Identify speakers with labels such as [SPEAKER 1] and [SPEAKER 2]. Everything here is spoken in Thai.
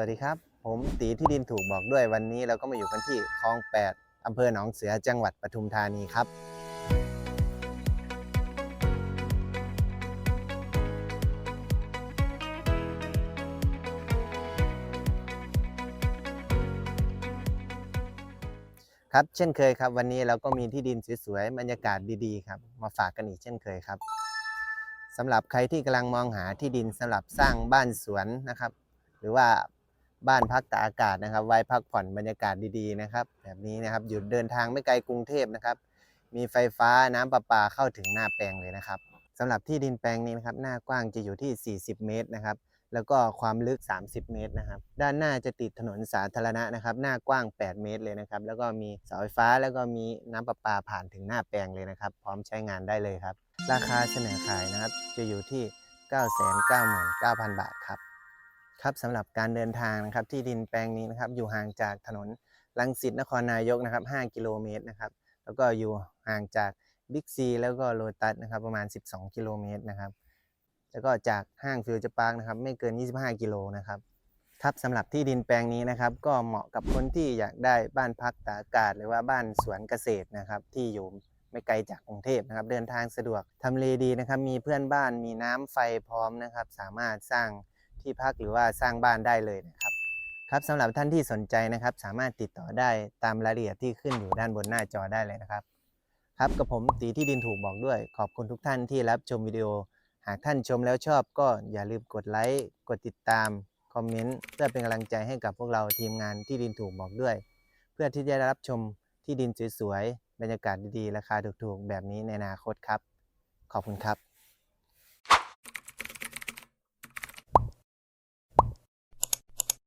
[SPEAKER 1] วัสดีครับ ผมตีที่ดินถูกบอกด้วยวันนี้เราก็มาอยู่กันที่คลอง 8 อำเภอหนองเสือจังหวัดปทุมธานีครับ ครับเช่นเคยครับ วันนี้เราก็มีที่ดินสวยๆบรรยากาศดีๆครับมาฝากกันอีกเช่นเคยครับสำหรับใครที่กำลังมองหาที่ดินสำหรับสร้างบ้านสวนนะครับ หรือว่า บ้านพักตากอากาศนะครับ ไว้พักผ่อนบรรยากาศดีๆนะครับ แบบนี้นะครับหยุดเดินทางไม่ไกลกรุงเทพนะครับ มีไฟฟ้าน้ำประปาเข้าถึงหน้าแปลงเลยนะครับสำหรับที่ดินแปลงนี้นะครับ หน้ากว้างจะอยู่ที่ 40 เมตรนะครับ แล้วก็ความลึก 30 เมตรนะครับ ด้านหน้าจะติดถนนสาธารณะนะครับ หน้ากว้าง 8 เมตรเลยนะครับ แล้วก็มีเสาไฟฟ้าแล้วก็มีน้ำประปาผ่านถึงหน้าแปลงเลยนะครับ พร้อมใช้งานได้เลยครับ ราคาเสนอขายนะครับ จะอยู่ที่ 999,000 บาทครับ ครับสำหรับการเดินทางนะครับที่ดินแปลงนี้นะครับอยู่ห่างจากถนนลังสิตนครนายกนะครับ 5 กิโลเมตรนะครับแล้วก็อยู่ห่างจากบิ๊กซีแล้วก็โลตัสนะครับประมาณ 12 กิโลเมตรนะครับแล้วก็จากห้างฟิวเจอร์พาร์คนะครับไม่เกิน 25 กิโลนะครับครับสำหรับที่ดินแปลงนี้นะครับ ก็เหมาะกับคนที่อยากได้บ้านพักตากอากาศ หรือว่าบ้านสวนเกษตรนะครับ ที่อยู่ไม่ไกลจากกรุงเทพนะครับ เดินทางสะดวกทำเลดีนะครับ มีเพื่อนบ้านมีน้ำไฟพร้อมนะครับ สามารถสร้าง ที่พักหรือว่าสร้างบ้านได้เลยนะครับ ครับสำหรับท่านที่สนใจนะครับ สามารถติดต่อได้ตามรายละเอียดที่ขึ้นอยู่ด้านบนหน้าจอได้เลยนะครับ ครับกับผมตีที่ดินถูกบอกด้วย ขอบคุณทุกท่านที่รับชมวิดีโอ หากท่านชมแล้วชอบก็อย่าลืมกดไลค์กดติดตามคอมเมนต์เพื่อเป็นกำลังใจให้กับพวกเราทีมงานที่ดินถูกบอกด้วย เพื่อที่จะได้รับชมที่ดินสวยๆบรรยากาศดีๆ ราคาถูกๆ แบบนี้ในอนาคตครับ ขอบคุณครับ